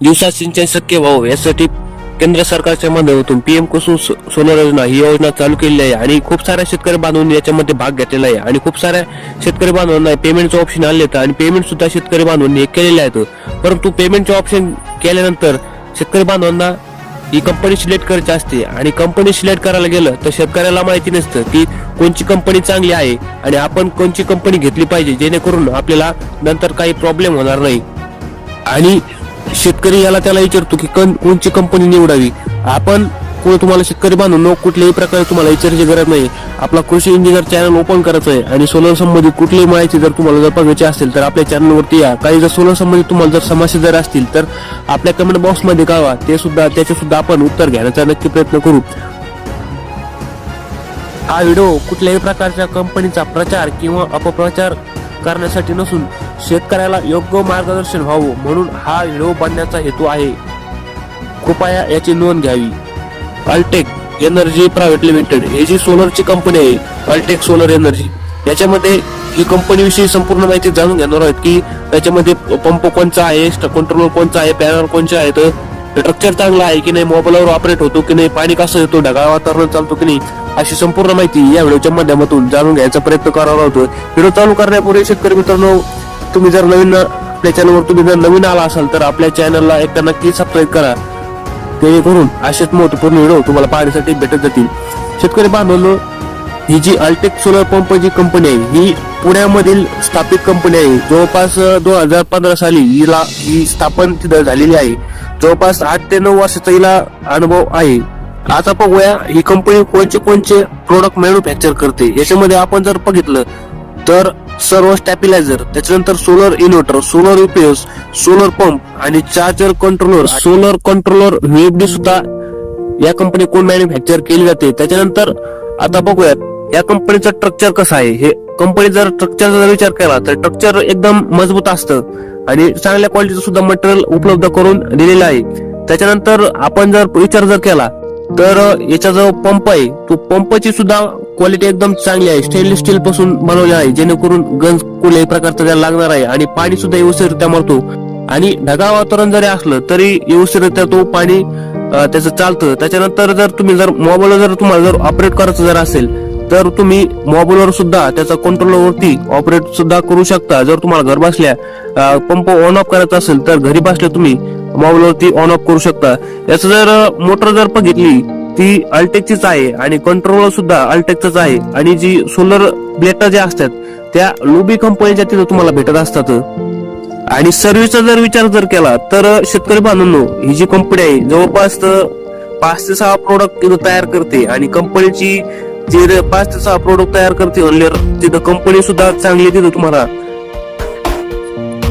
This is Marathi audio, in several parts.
दिवसात सिंचन शक्य व्हावं यासाठी केंद्र सरकारच्या माध्यमातून पीएम कुसुम सोलर योजना ही योजना चालू केलेली आहे आणि खूप साऱ्या शेतकरी बांधवांनी याच्यामध्ये भाग घेतलेला आहे आणि खूप साऱ्या शेतकरी बांधवांना पेमेंटचं ऑप्शन आले आहेत आणि पेमेंट सुद्धा शेतकरी बांधवांनी हे केलेले आहेत. परंतु पेमेंटचे ऑप्शन केल्यानंतर शेतकरी बांधवांना ही कंपनी सिलेक्ट करायची असते आणि कंपनी सिलेक्ट करायला गेलं तर शेतकऱ्याला माहिती नसतं की कोणची कंपनी चांगली आहे आणि आपण कोणची कंपनी घेतली पाहिजे जेणेकरून आपल्याला नंतर काही प्रॉब्लेम होणार नाही. आणि शेतकरी याला त्याला विचारतो की कन- कोणची कंपनी निवडावी? आपण कोण तुम्हाला शेतकरी बांधून कुठल्याही प्रकारे तुम्हाला विचारायची गरज नाही आपला कृषी इंजिनियर चॅनल ओपन करायचं आहे आणि सोलर संबंधित कुठलीही माहिती जर तुम्हाला जर बघायची असेल तर आपल्या चॅनलवरती या. काही जर सोलर संबंधित तुम्हाला जर समस्या जर असतील तर आपल्या कमेंट बॉक्समध्ये कळवा ते सुद्धा त्याचे सुद्धा आपण उत्तर घेण्याचा नक्की प्रयत्न करू. हा व्हिडिओ कुठल्याही प्रकारच्या कंपनीचा प्रचार किंवा अपप्रचार करण्यासाठी नसून शेतकऱ्याला योग्य मार्गदर्शन व्हावं म्हणून हा व्हिडिओ बनण्याचा हेतू आहे. कृपया याची नोंद घ्यावी. अल्टेक एनर्जी प्रायव्हेट लिमिटेड ही जी सोलरची कंपनी आहे अल्टेक सोलर एनर्जी याच्यामध्ये ही कंपनीविषयी संपूर्ण माहिती जाणून घेणार आहोत की त्याच्यामध्ये पंप कोणचा आहे कंट्रोलर कोणचा आहे पॅनल कोणचे आहेत स्ट्रक्चर चांगला आहे की नाही मोबाईलवर ऑपरेट होतो की नाही पाणी कसं येतो ढगाळ वातावरण चालतो की नाही अशी संपूर्ण माहिती या व्हिडिओच्या माध्यमातून जाणून घ्यायचा प्रयत्न करणार आहोत. व्हिडिओ चालू करण्यापूर्वी शेतकरी मित्रांनो तुम्ही जर नवीन आपल्या चॅनलवर तुम्ही जर नवीन आला असाल तर आपल्या चॅनलला एकदा नक्की सबस्क्राईब करा. जेणेकरून असेच महत्त्वपूर्ण व्हिडिओ तुम्हाला पाहण्यासाठी भेटत जातील. शेतकरी बांधवांनो ही जी अल्टेक सोलर पंप जी कंपनी आहे ही पुण्यामधील स्थापित कंपनी आहे. जवळपास दोन हजार पंधरा साली हिला ही स्थापन तिथं झालेली आहे. जवळपास आठ ते नऊ वर्षाचा हिला अनुभव आहे. आता बघूया ही कंपनी कोणचे कोणचे प्रोडक्ट मॅन्युफॅक्चर करते. याच्यामध्ये आपण जर बघितलं तर सर्व स्टॅपिलायझर त्याच्यानंतर solar inverter solar UPS solar pump आणि charger controller solar controller VFD सुद्धा या कंपनी कोण मॅन्युफॅक्चर केली जाते. त्याच्यानंतर आता बघूयात या कंपनीचं स्ट्रक्चर कसं आहे? हे कंपनी जर स्ट्रक्चरचा जर विचार केला तर स्ट्रक्चर एकदम मजबूत असतं आणि चांगल्या क्वालिटीचं सुद्धा मटेरियल उपलब्ध करून दिलेलं आहे. त्याच्यानंतर आपण जर विचार जर केला तर याचा जो पंप आहे. तो पंपची सुद्धा क्वालिटी एकदम चांगली आहे. स्टेनलेस स्टील पासून बनवली आहे. जेणेकरून गंज कुठल्याही प्रकारचं त्याला लागणार आहे आणि पाणी सुद्धा व्यवस्थितरित्या मारतो. आणि ढगाळ वातावरण जरी असलं तरी व्यवस्थितरित्या तो पाणी त्याचं चालतं. त्याच्यानंतर जर तुम्ही जर मोबाईल जर तुम्हाला जर ऑपरेट करायचं जर असेल तर तुम्ही मोबाईलवर सुद्धा त्याचा कंट्रोलवरती ऑपरेट सुद्धा करू शकता. जर तुम्हाला घर बसल्या पंप ऑन ऑफ करायचा असेल तर घरी बसल्या तुम्ही मोबाईलवरती ऑन ऑफ करू शकता. याचं जर मोटर जर बघितली ती अल्टेकचीच आहे आणि कंट्रोलर सुद्धा अल्टेकचाच आहे. आणि जी सोलर ब्लेटर ज्या असतात त्या लुबी कंपनीच्या तिथं तुम्हाला भेटत असतात. आणि सर्व्हिसचा जर विचार जर केला तर शेतकरी बांधवांनो ही जी कंपनी आहे जवळपास पाच ते सहा प्रोडक्ट तयार करते. आणि कंपनीची जे पाच ते सहा प्रोडक्ट तयार करते ऑनलेअर तिथं कंपनी सुद्धा चांगली आहे तुम्हाला.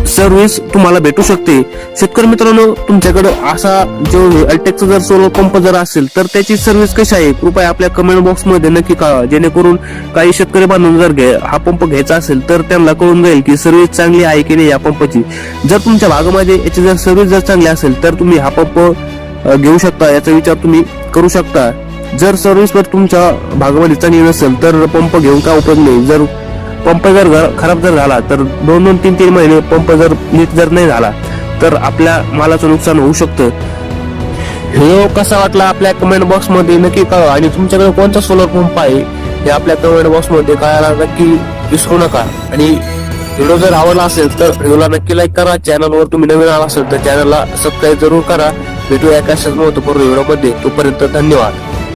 सर्व्हिस तुम्हाला भेटू शकते. शेतकरी मित्रांनो तुमच्याकडे असा जो अल्टेकचा जर सोलर पंप जर असेल तर त्याची सर्व्हिस कशी आहे? कृपया आपल्या कमेंट बॉक्समध्ये नक्की कळवा. जेणेकरून काही शेतकरी बांधून जर घे हा पंप घ्यायचा असेल तर त्यांना कळून जाईल की सर्व्हिस चांगली आहे की नाही या पंपची जर तुमच्या भागामध्ये याची जर सर्व्हिस जर चांगली असेल तर तुम्ही हा पंप घेऊ शकता. याचा विचार तुम्ही करू शकता. जर सर्व्हिस जर तुमच्या भागामध्ये चांगली नसेल तर पंप घेऊन का उपयोग नाही? जर पंप जर खराब जर झाला तर दोन दोन तीन तीन महिने पंप जर नीट जर नाही झाला तर आपल्या मालाचं नुकसान होऊ शकतं. व्हिडिओ हो, कसा वाटला आपल्या कमेंट बॉक्समध्ये? नक्की कळवा. आणि तुमच्याकडे कोणता सोलर पंप आहे? हे आपल्या कमेंट बॉक्समध्ये कळायला नक्की विसरू नका. आणि व्हिडिओ जर आवडला असेल तर व्हिडिओला नक्की लाईक करा. चॅनलवर तुम्ही नवीन आला असेल तर चॅनलला सबस्क्राईब जरूर करा. भेटूया एका महत्त्वपूर्ण पूर्ण व्हिडिओमध्ये तोपर्यंत धन्यवाद.